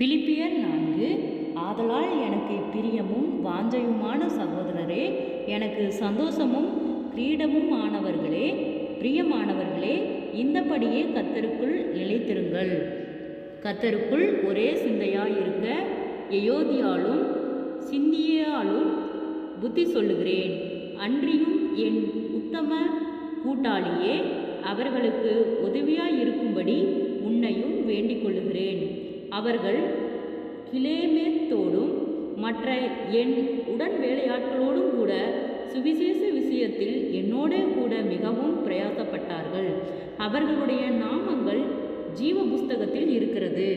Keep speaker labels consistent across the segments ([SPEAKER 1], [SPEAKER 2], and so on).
[SPEAKER 1] பிலிப்பியர் நான்கு ஆதலால் எனக்கு பிரியமும் வாஞ்சையுமான சகோதரரே எனக்கு சந்தோஷமும் கிரீடமும் ஆனவர்களே பிரியமானவர்களே இந்தபடியே கத்தருக்குள் நிலைத்திருங்கள். கத்தருக்குள் ஒரே சிந்தையாயிருக்க எயோதியாலும் சிந்தியாலும் புத்தி சொல்லுகிறேன். அன்றியும் என் உத்தம கூட்டாளியே அவர்களுக்கு உதவியாயிருக்கும்படி உன்னையும் வேண்டிக் கொள்ளுகிறேன் அவர்கள் கிளேமேத்தோடும் மற்ற என் உடன் வேலையாட்களோடும் கூட சுவிசேஷ விஷயத்தில் என்னோட கூட மிகவும் பிரயாசப்பட்டார்கள். அவர்களுடைய நாமங்கள் ஜீவ புஸ்தகத்தில் இருக்கிறது.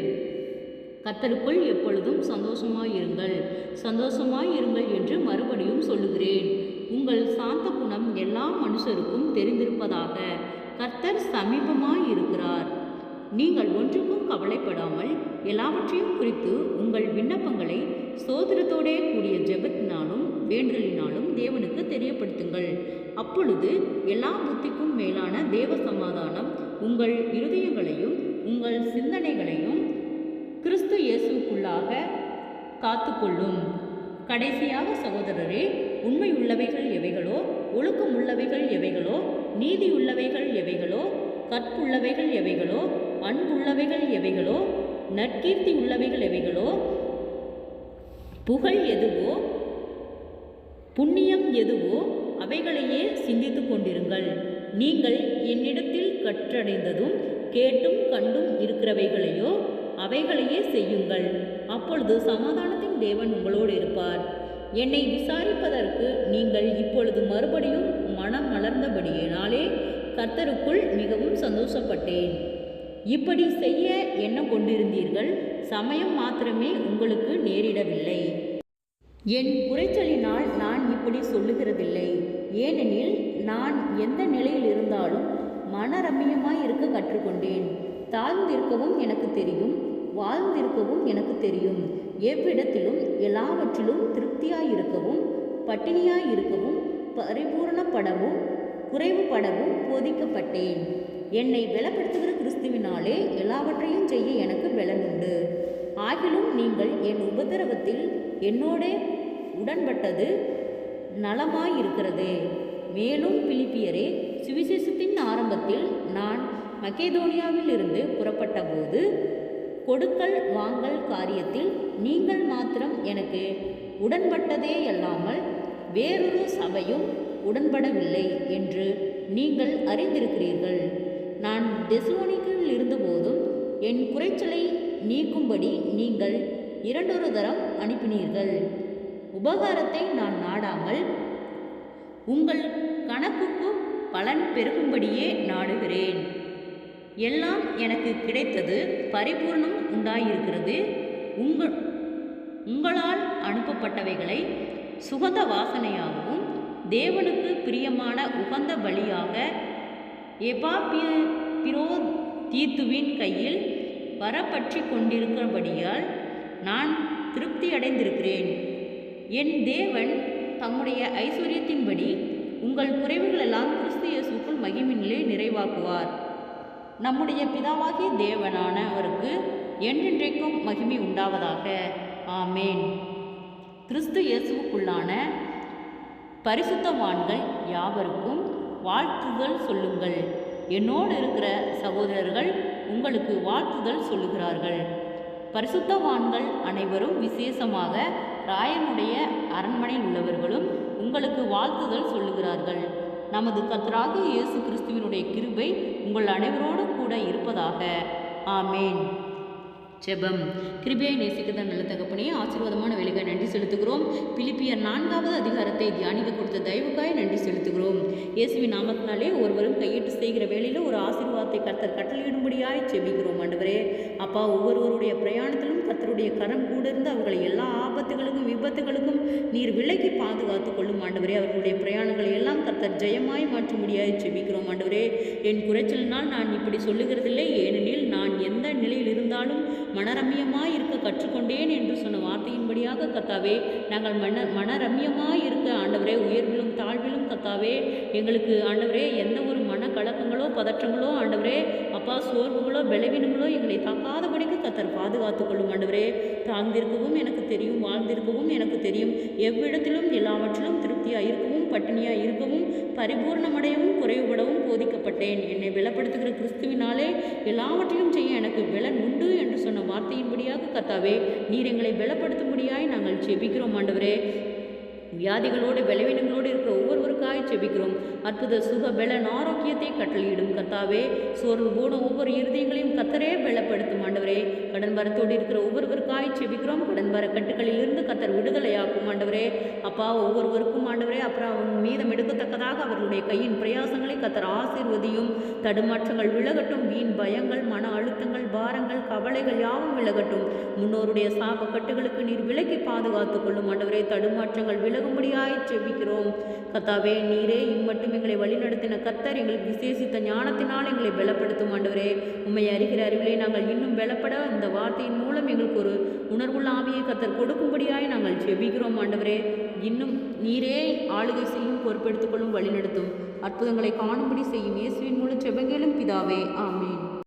[SPEAKER 1] கத்தருக்குள் எப்பொழுதும் சந்தோஷமாயிருங்கள். சந்தோஷமாயிருங்கள் என்று மறுபடியும் சொல்லுகிறேன். உங்கள் சாந்த குணம் எல்லா மனுஷருக்கும் தெரிந்திருப்பதாக கர்த்தர் சமீபமாயிருக்கிறார். நீங்கள் ஒன்றுக்கும் கவலைப்படாமல் எல்லாவற்றையும் குறித்து உங்கள் விண்ணப்பங்களை சோதனத்தோடே கூடிய ஜெபத்தினாலும் வேண்டலினாலும் தேவனுக்கு தெரியப்படுத்துங்கள். அப்பொழுது எல்லா புத்திக்கும் மேலான தேவ சமாதானம் உங்கள் இருதயங்களையும் உங்கள் சிந்தனைகளையும் கிறிஸ்து இயேசுக்குள்ளாக காத்துக்கொள்ளும். கடைசியாக சகோதரரே உண்மை உள்ளவைகள் எவைகளோ ஒழுக்கம் உள்ளவைகள் எவைகளோ நீதி உள்ளவைகள் எவைகளோ கற்புள்ளவைகள் எவைகளோ அன்புள்ளவைகள் எவைகளோ? நற்கீர்த்தி உள்ளவைகள் எவைகளோ? புகழ் எதுவோ? புண்ணியம் எதுவோ? அவைகளையே சிந்தித்து கொண்டிருங்கள். நீங்கள் என்னிடத்தில் கற்றடைந்ததும் கேட்டும் கண்டும் இருக்கிறவைகளையோ அவைகளையே செய்யுங்கள். அப்பொழுது சமாதானத்தின் தேவன் உங்களோடு இருப்பார். என்னை விசாரிப்பதற்கு நீங்கள் இப்பொழுது மறுபடியும் மனம் மலர்ந்தபடியினாலே கர்த்தருக்குள் மிகவும் சந்தோஷப்பட்டேன். இப்படி செய்ய எண்ணம் கொண்டிருந்தீர்கள். சமயம் மாத்திரமே உங்களுக்கு நேரிடவில்லை. என் குறைச்சலினால் நான் இப்படி சொல்லுகிறதில்லை. ஏனெனில் நான் எந்த நிலையில் இருந்தாலும் மனரம்மியமாய் இருக்க கற்றுக்கொண்டேன். தாழ்ந்திருக்கவும் எனக்கு தெரியும் வாழ்ந்திருக்கவும் எனக்கு தெரியும். எவ்விடத்திலும் எல்லாவற்றிலும் திருப்தியாய் இருக்கவும் பட்டினியாய் இருக்கவும் பரிபூரணப்படவும் குறைவுபடவும் போதிக்கப்பட்டேன். என்னை பலப்படுத்துகிற கிறிஸ்துவினாலே எல்லாவற்றையும் செய்ய எனக்கு பலனுண்டு. ஆகிலும் நீங்கள் என் உபத்திரவத்தில் என்னோடே உடன்பட்டது நலமாயிருக்கிறது. மேலும் பிலிப்பியரே சுவிசேஷத்தின் ஆரம்பத்தில் நான் மக்கேதோனியாவில் இருந்து புறப்பட்டபோது கொடுக்கல் வாங்கல் காரியத்தில் நீங்கள் மாத்திரம் எனக்கு உடன்பட்டதே அல்லாமல் வேறொரு சபையும் உடன்படவில்லை என்று நீங்கள் அறிந்திருக்கிறீர்கள். நான் டெஸ்லோனிக்கில் இருந்தபோதும் என் குறைச்சலை நீக்கும்படி நீங்கள் இரண்டொரு தரம் அனுப்பினீர்கள். உபகாரத்தை நான் நாடாமல் உங்கள் கணக்குக்கு பலன் பெருகும்படியே நாடுகிறேன். எல்லாம் எனக்கு கிடைத்தது பரிபூர்ணம் உண்டாயிருக்கிறது. உங்கள் உங்களால் அனுப்பப்பட்டவைகளை சுகந்த வாசனையாகவும் தேவனுக்கு பிரியமான உகந்த பலியாக எபா பிரோ தீத்துவின் கையில் வரப்பற்றி கொண்டிருக்கிறபடியால் நான் திருப்தி அடைந்திருக்கிறேன். என் தேவன் தம்முடைய ஐஸ்வர்யத்தின்படி உங்கள் குறைவுகளெல்லாம் கிறிஸ்து இயேசுக்குள் மகிமினிலே நிறைவாக்குவார். நம்முடைய பிதாவாகிய தேவனானவருக்கு என்றென்றைக்கும் மகிமை உண்டாவதாக. ஆமேன். கிறிஸ்து இயேசுவுக்குள்ளான பரிசுத்தவான்கள் யாவருக்கும் வாழ்த்துதல் சொல்லுங்கள். என்னோடு இருக்கிற சகோதரர்கள் உங்களுக்கு வாழ்த்துதல் சொல்லுகிறார்கள். பரிசுத்தவான்கள் அனைவரும் விசேஷமாக ராயனுடைய அரண்மனையில் உள்ளவர்களும் உங்களுக்கு வாழ்த்துதல் சொல்லுகிறார்கள். நமது கர்த்தராகிய இயேசு கிறிஸ்துவினுடைய கிருபை உங்கள் அனைவரோடும் கூட இருப்பதாக. ஆமேன். ஜெபம். கிருபையை நேசிக்கிற நல்ல தகப்பனே ஆசீர்வாதமான வேலைக்காய் நன்றி செலுத்துகிறோம். பிலிப்பியர் நான்காவது அதிகாரத்தை தியானிக்க கொடுத்த தயவுக்காய் நன்றி செலுத்துகிறோம். இயேசுவி நாமத்தினாலே ஒருவரும் கையிட்டு செய்கிற வேலையில் ஒரு ஆசீர்வாதத்தை கர்த்தர் கட்டளையிடும்படியாய் செபிக்கிறோம் ஆண்டவரே. அப்பா ஒவ்வொருவருடைய பிரயாணத்திலும் கர்த்தருடைய கரம் கூட இருந்து அவர்களை எல்லா ஆபத்துகளுக்கும் விபத்துகளுக்கும் நீர் விலகி பாதுகாத்து கொள்ளும் ஆண்டவரே. அவர்களுடைய பிரயாணங்களை எல்லாம் கர்த்தர் ஜெயமாய் மாற்றும்படியாய் செபிக்கிறோம் ஆண்டவரே. என் குறைச்சலினால் நான் இப்படி சொல்லுகிறதில்லை. ஏனெனில் நான் எந்த நிலையில் இருந்தாலும் மனரம்யமாய் இருக்க கற்றுக்கொண்டேன் என்று சொன்ன வார்த்தையின்படியாக கத்தாவே நாங்கள் மன மனரம்யமாய் இருக்க ஆண்டவரே தாழ்விலும் கத்தாவே எங்களுக்கு ஆண்டவரே எந்த ஒரு மன கலக்கங்களோ பதற்றங்களோ ஆண்டவரே அப்பா சோர்வுகளோ பலவீனங்களோ எங்களை தாக்காதபடிக்கு கத்தர் பாதுகாத்துக் கொள்ளும் ஆண்டவரே. தாழ்ந்திருக்கவும் எனக்கு தெரியும் வாழ்ந்திருக்கவும் எனக்கு தெரியும். எவ்விடத்திலும் எல்லாவற்றிலும் திருப்தியாக இருக்கவும் பட்டினியாக இருக்கவும் பரிபூர்ணமடையவும் குறைவுபடவும் போதிக்கப்பட்டேன். என்னை பலப்படுத்துகிற கிறிஸ்துவினாலே எல்லாவற்றிலும் செய்ய எனக்கு பலன் உண்டு என்று சொன்ன வார்த்தையின்படியாக கத்தாவே நீர் எங்களை பலப்படுத்தும்படியாய் நாங்கள் செபிக்கிறோம் ஆண்டவரே. வியாதிகளோடு பலவீனங்களோடு இருக்கிற ஒவ்வொருவருக்காய் செபிக்கிறோம். அற்புத சுக பலன் ஆரோக்கியத்தை கட்டளையிடும் கர்த்தாவே சோர்வு போன ஒவ்வொரு இருதயங்களையும் கத்தரே பலப்படுத்தும் ஆண்டவரே. கடன் வரத்தோடு இருக்கிற ஒவ்வொருவருக்காய் செபிக்கிறோம். கடன் வர கட்டுகளிலிருந்து கத்தர் விடுதலையாக்கும் ஆண்டவரே. அப்பா ஒவ்வொருவருக்கும் ஆண்டவரே அப்புறம் அவன் மீதம் எடுக்கத்தக்கதாக அவர்களுடைய கையின் பிரயாசங்களை கத்தர் ஆசீர்வதியும். தடுமாற்றங்கள் விலகட்டும் வீண் பயங்கள் மன அழுத்தங்கள் பாரங்கள் கவலைகள் யாவும் விலகட்டும். முன்னோருடைய சாப கட்டுகளுக்கு நீர் விலக்கி பாதுகாத்துக் கொள்ளும் ஆண்டவரே. தடுமாற்றங்கள் விலகும்படியாய் செபிக்கிறோம் கத்தாவே நீரே இம்மட்டும் எங்களை வழிநடத்தின கத்தர் எங்களுக்கு விசேஷித்த ஞானத்தினால் எங்களை பலப்படுத்தும் ஆண்டவரே. உண்மை அறிகிற அறிவிலே நாங்கள் இன்னும் பலப்பட இந்த வார்த்தையின் மூலம் எங்களுக்கு ஒரு உணர்வுள்ள ஆவியை கத்தர் கொடுக்கும்படியாய் நாங்கள் செபிக்கிறோம் ஆண்டவரே. இன்னும் நீரே ஆளுகை செய்யும் பொறுப்பெடுத்துக்கொள்ளும் வழிநடத்தும் அற்புதங்களை காணும்படி செய்யும் இயேசுவின் மூலம் செபங்கேளும் பிதாவே. ஆமென்.